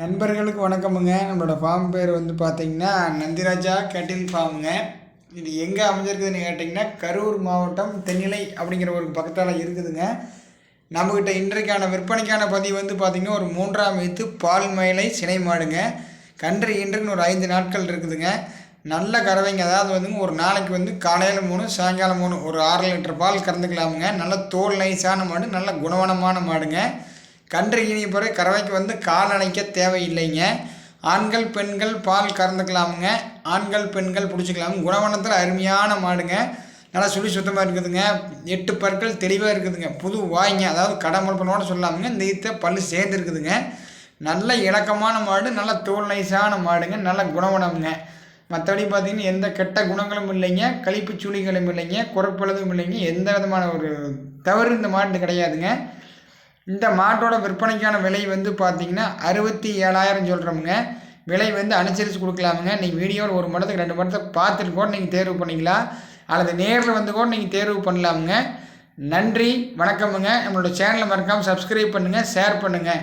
நண்பர்களுக்கு வணக்கமுங்க. நம்மளோட ஃபார்ம் பேர் வந்து பார்த்தீங்கன்னா நந்திராஜா கட்டில் ஃபார்முங்க இது எங்கே அமைஞ்சிருக்குதுன்னு கேட்டிங்கன்னா கரூர் மாவட்டம் தென்னிலை அப்படிங்கிற ஒரு பக்கத்தால் இருக்குதுங்க. நம்மக்கிட்ட இன்றைக்கான விற்பனைக்கான பதிவு வந்து பார்த்திங்கன்னா ஒரு மூன்றாம் வைத்து பால் மயிலை சினை மாடுங்க. கன்று இன்றுன்னு ஒரு ஐந்து நாட்கள் இருக்குதுங்க. நல்ல கறவைங்க. அதாவது வந்துங்க ஒரு நாளைக்கு வந்து காலையில் மூணு சாயங்காலம் மூணு ஒரு ஆறு லிட்டர் பால் கறந்துக்கலாமுங்க. நல்ல தோல் நைஸான மாடு நல்ல குணவனமான மாடுங்க. கன்று ஈனிய பிறகு கறவைக்கு வந்து கால் அணைக்க தேவையில்லைங்க. ஆண்கள் பெண்கள் பால் கறந்துக்கலாமுங்க. ஆண்கள் பெண்கள் பிடிச்சிக்கலாம் குணவனத்தில் அருமையான மாடுங்க. நல்லா சுழி சுத்தமாக இருக்குதுங்க. எட்டு பற்கள் தெளிவாக இருக்குதுங்க. புது வாய்ங்க அதாவது கடமுழப்பனோட சொல்லாமுங்க. இந்த ஈத்த பல்லு சேர்ந்து இருக்குதுங்க நல்ல இணக்கமான மாடு நல்ல தோல் நைஸான மாடுங்க. நல்ல குணவனம்ங்க. மற்றபடி பார்த்தீங்கன்னா எந்த கெட்ட குணங்களும் இல்லைங்க. கழிப்பு சுழிகளும் இல்லைங்க. குறைப்பளவும் இல்லைங்க. எந்த விதமான ஒரு தவறு இந்த மாட்டு கிடையாதுங்க. இந்த மாட்டோட விற்பனைக்கான விலை வந்து பார்த்தீங்கன்னா அறுபத்தி ஏழாயிரம் சொல்கிறோமுங்க விலை வந்து அனுசரித்து கொடுக்கலாமுங்க. நீங்கள் வீடியோவில் ஒரு மடத்துக்கு ரெண்டு மடத்தை பார்த்துட்டு கூட நீங்கள் தேர்வு பண்ணிக்கலாம். அல்லது நேரில் வந்து கூட நீங்கள் தேர்வு பண்ணலாமுங்க. நன்றி வணக்கமுங்க. நம்மளோட சேனலை மறக்காமல் சப்ஸ்கிரைப் பண்ணுங்கள் ஷேர் பண்ணுங்கள்